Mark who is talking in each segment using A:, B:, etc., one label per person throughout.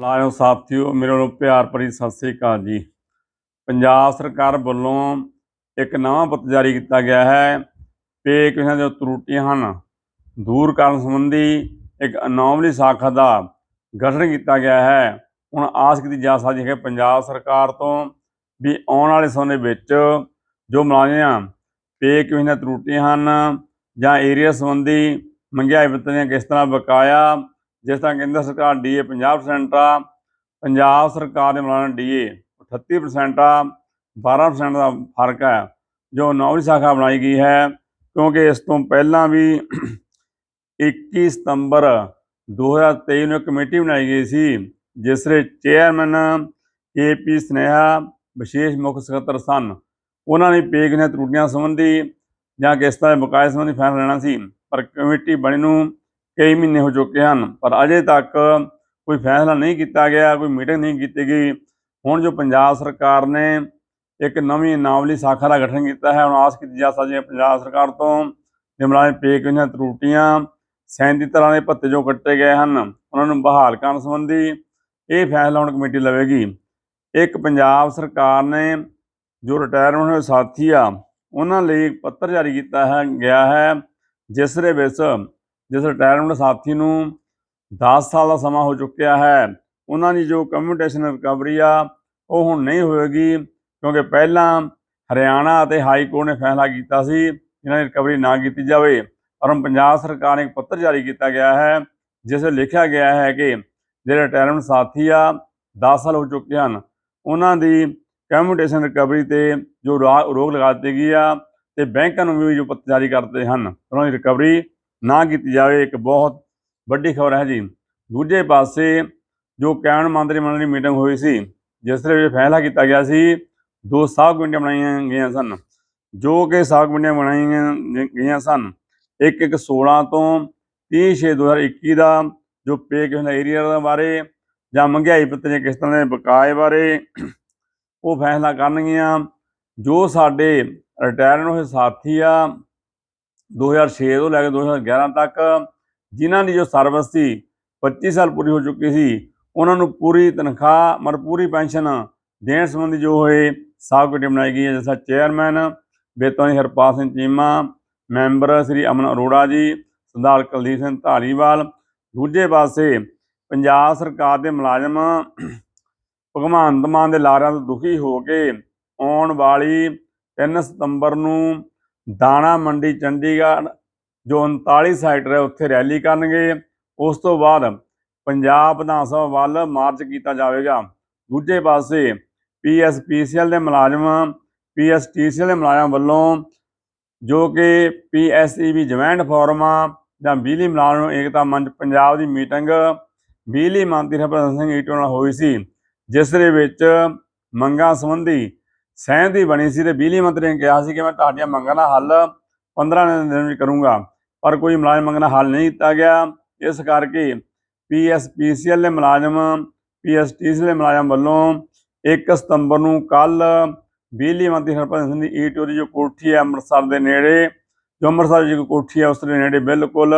A: ਲਾਇਓ ਸਾਥੀਓ ਮੇਰੇ ਨੂੰ ਪਿਆਰ ਭਰੀ ਸਤਿ ਸ੍ਰੀ ਅਕਾਲ ਜੀ। ਪੰਜਾਬ ਸਰਕਾਰ ਵੱਲੋਂ ਇੱਕ ਨਵਾਂ ਪੱਤਰ ਜਾਰੀ ਕੀਤਾ ਗਿਆ ਹੈ। ਪੇ ਕਿਸਾਂ ਜੋ ਤਰੁੱਟੀਆਂ ਹਨ। ਦੂਰ ਕਰਨ ਸੰਬੰਧੀ ਇੱਕ ਅਨੋਮਲੀ ਸ਼ਾਖਾ ਦਾ ਗਠਨ ਕੀਤਾ ਗਿਆ ਹੈ। ਹੁਣ ਆਸ ਕੀਤੀ ਜਾ ਸਕਦੀ ਹੈ ਕਿ ਪੰਜਾਬ ਸਰਕਾਰ ਤੋਂ ਵੀ ਆਉਣ ਵਾਲੇ ਸਮੇਂ ਵਿੱਚ ਜੋ ਮੁਲਾਜ਼ਮਾਂ ਪੇ ਕਿਸਾਂ ਤਰੁੱਟੀਆਂ ਹਨ ਜਾਂ ਏਰੀਆ ਸੰਬੰਧੀ ਮਹਿੰਗਾਈ ਭੱਤੇ ਦੀਆਂ ਕਿਸ ਤਰ੍ਹਾਂ ਬਕਾਇਆ ਜਿਸ ਤਰ੍ਹਾਂ ਕੇਂਦਰ ਸਰਕਾਰ ਡੀਏ 50% ਆ, ਪੰਜਾਬ ਸਰਕਾਰ ਦੇ ਮੁਲਾਜ਼ਮ ਡੀਏ 38% ਆ 12% ਦਾ ਫ਼ਰਕ ਹੈ, ਜੋ ਨੌਵੀਂ ਸ਼ਾਖਾ ਬਣਾਈ ਗਈ ਹੈ, ਕਿਉਂਕਿ ਇਸ ਤੋਂ ਪਹਿਲਾਂ ਵੀ 21 ਸਤੰਬਰ 2023 ਨੂੰ ਇੱਕ ਕਮੇਟੀ ਬਣਾਈ ਗਈ ਸੀ, ਜਿਸ ਦੇ ਚੇਅਰਮੈਨ ਏਪੀ ਸਨੇਹਾ, ਵਿਸ਼ੇਸ਼ ਮੁੱਖ ਸਕੱਤਰ ਸਨ। ਉਹਨਾਂ ਨੇ ਪੇਗ ਦੀਆਂ ਤਰੁੱਟੀਆਂ ਸੰਬੰਧੀ ਜਾਂ ਕਿਸ਼ਤਾਂ ਦੇ ਬਕਾਇਆ ਸੰਬੰਧੀ ਫੈਸਲਾ ਲੈਣਾ ਸੀ, ਪਰ ਕਮੇਟੀ ਬਣੀ ਨੂੰ ਕਈ ਮਹੀਨੇ ਹੋ ਚੁੱਕੇ ਹਨ, ਪਰ ਅਜੇ ਤੱਕ ਕੋਈ ਫੈਸਲਾ ਨਹੀਂ ਕੀਤਾ ਗਿਆ, ਕੋਈ ਮੀਟਿੰਗ ਨਹੀਂ ਕੀਤੀ ਗਈ। ਹੁਣ ਜੋ ਪੰਜਾਬ ਸਰਕਾਰ ਨੇ ਇੱਕ ਨਵੀਂ ਨਾਵਲੀ ਸ਼ਾਖਾ ਦਾ ਗਠਨ ਕੀਤਾ ਹੈ ਹੁਣ ਆਸ ਕੀਤੀ ਜਾ ਸਕਦੀ ਹੈ ਪੰਜਾਬ ਸਰਕਾਰ ਤੋਂ ਜੇ ਮੁਲਾਜ਼ਮ ਪੇ ਕਿੰਨੀਆਂ ਤਰੁੱਟੀਆਂ 37 ਤਰ੍ਹਾਂ ਦੇ ਭੱਤੇ ਜੋ ਕੱਟੇ ਗਏ ਹਨ, ਉਹਨਾਂ ਨੂੰ ਬਹਾਲ ਕਰਨ ਸੰਬੰਧੀ ਇਹ ਫੈਸਲਾ ਹੁਣ ਕਮੇਟੀ ਲਵੇਗੀ। ਇੱਕ ਪੰਜਾਬ ਸਰਕਾਰ ਨੇ ਜੋ ਰਿਟਾਇਰਮੈਂਟ ਹੋਏ ਸਾਥੀ ਆ, ਉਹਨਾਂ ਲਈ ਇੱਕ ਪੱਤਰ ਜਾਰੀ ਕੀਤਾ ਹੈ, ਗਿਆ ਹੈ, ਜਿਸ ਦੇ ਵਿੱਚ ਜਿਸ ਰਿਟਾਇਰਮੈਂਟ ਸਾਥੀ ਨੂੰ 10 ਸਾਲ ਦਾ ਸਮਾਂ ਹੋ ਚੁੱਕਿਆ ਹੈ, ਉਹਨਾਂ ਦੀ ਜੋ ਕਮਿਊਟੇਸ਼ਨ ਰਿਕਵਰੀ ਆ, ਉਹ ਹੁਣ ਨਹੀਂ ਹੋਏਗੀ, ਕਿਉਂਕਿ ਪਹਿਲਾਂ ਹਰਿਆਣਾ ਅਤੇ ਹਾਈ ਕੋਰਟ ਨੇ ਫੈਸਲਾ ਕੀਤਾ ਸੀ, ਇਹਨਾਂ ਦੀ ਰਿਕਵਰੀ ਨਾ ਕੀਤੀ ਜਾਵੇ। ਪਰ ਪੰਜਾਬ ਸਰਕਾਰ ਨੇ ਇੱਕ ਪੱਤਰ ਜਾਰੀ ਕੀਤਾ ਗਿਆ ਹੈ, ਜਿਸ ਵਿੱਚ ਲਿਖਿਆ ਗਿਆ ਹੈ ਕਿ ਜਿਹੜੇ ਰਿਟਾਇਰਮੈਂਟ ਸਾਥੀ ਆ 10 ਸਾਲ ਹੋ ਚੁੱਕੇ ਹਨ, ਉਹਨਾਂ ਦੀ ਕਮਿਊਟੇਸ਼ਨ ਰਿਕਵਰੀ ਤੇ ਜੋ ਰਾ- ਰੋਕ ਲਗਾ ਦਿੱਤੀ ਗਈ ਆ, ਤੇ ਬੈਂਕਾਂ ਨੂੰ ਵੀ ਜੋ ਪੱਤਰ ਜਾਰੀ ਕਰਦੇ ਹਨ, ਉਹਨਾਂ ਦੀ ਰਿਕਵਰੀ ਨਾ ਕੀਤੀ ਜਾਵੇ, ਇੱਕ ਬਹੁਤ ਵੱਡੀ ਖਬਰ ਹੈ ਜੀ। ਦੂਜੇ ਪਾਸੇ ਜੋ ਕੈਬਨਿਟ ਮੰਤਰੀ ਮੰਡਲ ਦੀ ਮੀਟਿੰਗ ਹੋਈ ਸੀ, ਜਿਸ ਦੇ ਵਿੱਚ ਫੈਸਲਾ ਕੀਤਾ ਗਿਆ ਸੀ, ਦੋ ਸਾਖ ਕਮੇਟੀਆਂ ਬਣਾਈਆਂ ਗਈਆਂ ਸਨ। ਜੋ ਕਿ ਸਾਖ ਕਮੇਟੀਆਂ ਬਣਾਈਆਂ ਗਈਆਂ ਸਨ, ਇੱਕ ਇੱਕ 16 ਤੋਂ 30 ਛੇ 2021 ਦਾ ਜੋ ਪੇ ਕਿਸ ਏਰੀਆ ਦੇ ਬਾਰੇ ਜਾਂ ਮਹਿੰਗਾਈ ਭੱਤੇ ਦੀਆਂ ਕਿਸ਼ਤਾਂ ਦੇ ਬਕਾਏ ਬਾਰੇ ਉਹ ਫੈਸਲਾ ਕਰਨਗੀਆਂ। ਜੋ ਸਾਡੇ ਰਿਟਾਇਰਡ ਹੋਏ ਸਾਥੀ ਆ 2006 ਤੋਂ ਲੈ ਕੇ 2011 ਤੱਕ ਜਿਨ੍ਹਾਂ ਦੀ ਜੋ ਸਰਵਿਸ ਸੀ 25 ਸਾਲ ਪੂਰੀ ਹੋ ਚੁੱਕੀ ਸੀ, ਉਹਨਾਂ ਨੂੰ ਪੂਰੀ ਤਨਖਾਹ ਮਰ ਪੂਰੀ ਪੈਨਸ਼ਨ ਦੇਣ ਸੰਬੰਧੀ ਜੋ ਹੋਏ ਸਾਬ ਕਮੇਟੀ ਬਣਾਈ ਗਈ ਹੈ, ਜਿਸ ਦਾ ਚੇਅਰਮੈਨ ਬੇਤੋਨੀ ਹਰਪਾਲ ਸਿੰਘ ਚੀਮਾ, ਮੈਂਬਰ ਸ੍ਰੀ ਅਮਨ ਅਰੋੜਾ ਜੀ, ਸਰਦਾਰ ਕੁਲਦੀਪ ਸਿੰਘ ਧਾਲੀਵਾਲ, ਦੂਜੇ ਪਾਸੇ ਪੰਜਾਬ ਸਰਕਾਰ ਦੇ ਮੁਲਾਜ਼ਮ ਭਗਵੰਤ ਮਾਨ ਦੇ ਲਾਰਿਆਂ ਤੋਂ ਦੁਖੀ ਹੋ ਕੇ ਆਉਣ ਵਾਲੀ 3 ਸਤੰਬਰ ਨੂੰ ਦਾਣਾ ਮੰਡੀ ਚੰਡੀਗੜ੍ਹ, ਜੋ 39 ਸਾਈਟ ਹੈ ਉੱਥੇ ਰੈਲੀ ਕਰਨਗੇ। ਉਸ ਤੋਂ ਬਾਅਦ ਪੰਜਾਬ ਵਿਧਾਨ ਸਭਾ ਵੱਲ ਮਾਰਚ ਕੀਤਾ ਜਾਵੇਗਾ। ਦੂਜੇ ਪਾਸੇ ਪੀਐਸਪੀਸੀਐਲ ਦੇ ਮੁਲਾਜ਼ਮ, ਪੀਐਸਟੀਸੀਐਲ ਦੇ ਮੁਲਾਜ਼ਮ ਵੱਲੋਂ ਜੋ ਕਿ ਪੀਐਸਈਬੀ ਜੁਆਇੰਟ ਫੋਰਮ ਆ ਜਾਂ ਬਿਜਲੀ ਮੁਲਾਜ਼ਮ ਏਕਤਾ ਮੰਚ ਪੰਜਾਬ ਦੀ ਮੀਟਿੰਗ ਬਿਜਲੀ ਮੰਤਰੀ ਹਰਭਜਨ ਸਿੰਘ ਈਟੋ ਨਾਲ ਹੋਈ ਸੀ, ਜਿਸ ਦੇ ਵਿੱਚ ਮੰਗਾਂ ਸੰਬੰਧੀ ਸਹਿਮਤੀ ਬਣੀ ਸੀ ਤੇ ਬਿਜਲੀ ਮੰਤਰੀ ਨੇ ਕਿਹਾ ਸੀ ਕਿ ਮੈਂ ਤੁਹਾਡੀਆਂ ਮੰਗਾਂ ਦਾ ਹੱਲ 15 ਦਿਨ ਵਿੱਚ ਕਰੂੰਗਾ, ਪਰ ਕੋਈ ਮੁਲਾਜ਼ਮ ਮੰਗਾਂ ਦਾ ਹੱਲ ਨਹੀਂ ਕੀਤਾ ਗਿਆ। ਇਸ ਕਰਕੇ ਪੀਐਸਪੀਸੀਐਲ ਦੇ ਮੁਲਾਜ਼ਮ ਪੀਐਸਟੀਸੀਐਲ ਦੇ ਮੁਲਾਜ਼ਮ ਵੱਲੋਂ 1 ਸਤੰਬਰ ਨੂੰ ਕੱਲ ਬਿਜਲੀ ਮੰਤਰੀ ਹਰਭਜਨ ਸਿੰਘ ਦੀ ਈਟੋ ਜੋ ਕੋਠੀ ਹੈ ਅੰਮ੍ਰਿਤਸਰ ਦੇ ਨੇੜੇ, ਜੋ ਅੰਮ੍ਰਿਤਸਰ ਦੀ ਜੋ ਕੋਠੀ ਹੈ ਉਸ ਦੇ ਨੇੜੇ ਬਿਲਕੁਲ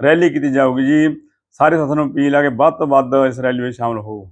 A: ਰੈਲੀ ਕੀਤੀ ਜਾਊਗੀ ਜੀ। ਸਾਰੇ ਸਾਥੀਆਂ ਨੂੰ ਅਪੀਲ ਆ ਕਿ ਵੱਧ ਤੋਂ ਵੱਧ ਇਸ ਰੈਲੀ ਵਿੱਚ ਸ਼ਾਮਲ ਹੋਵੋ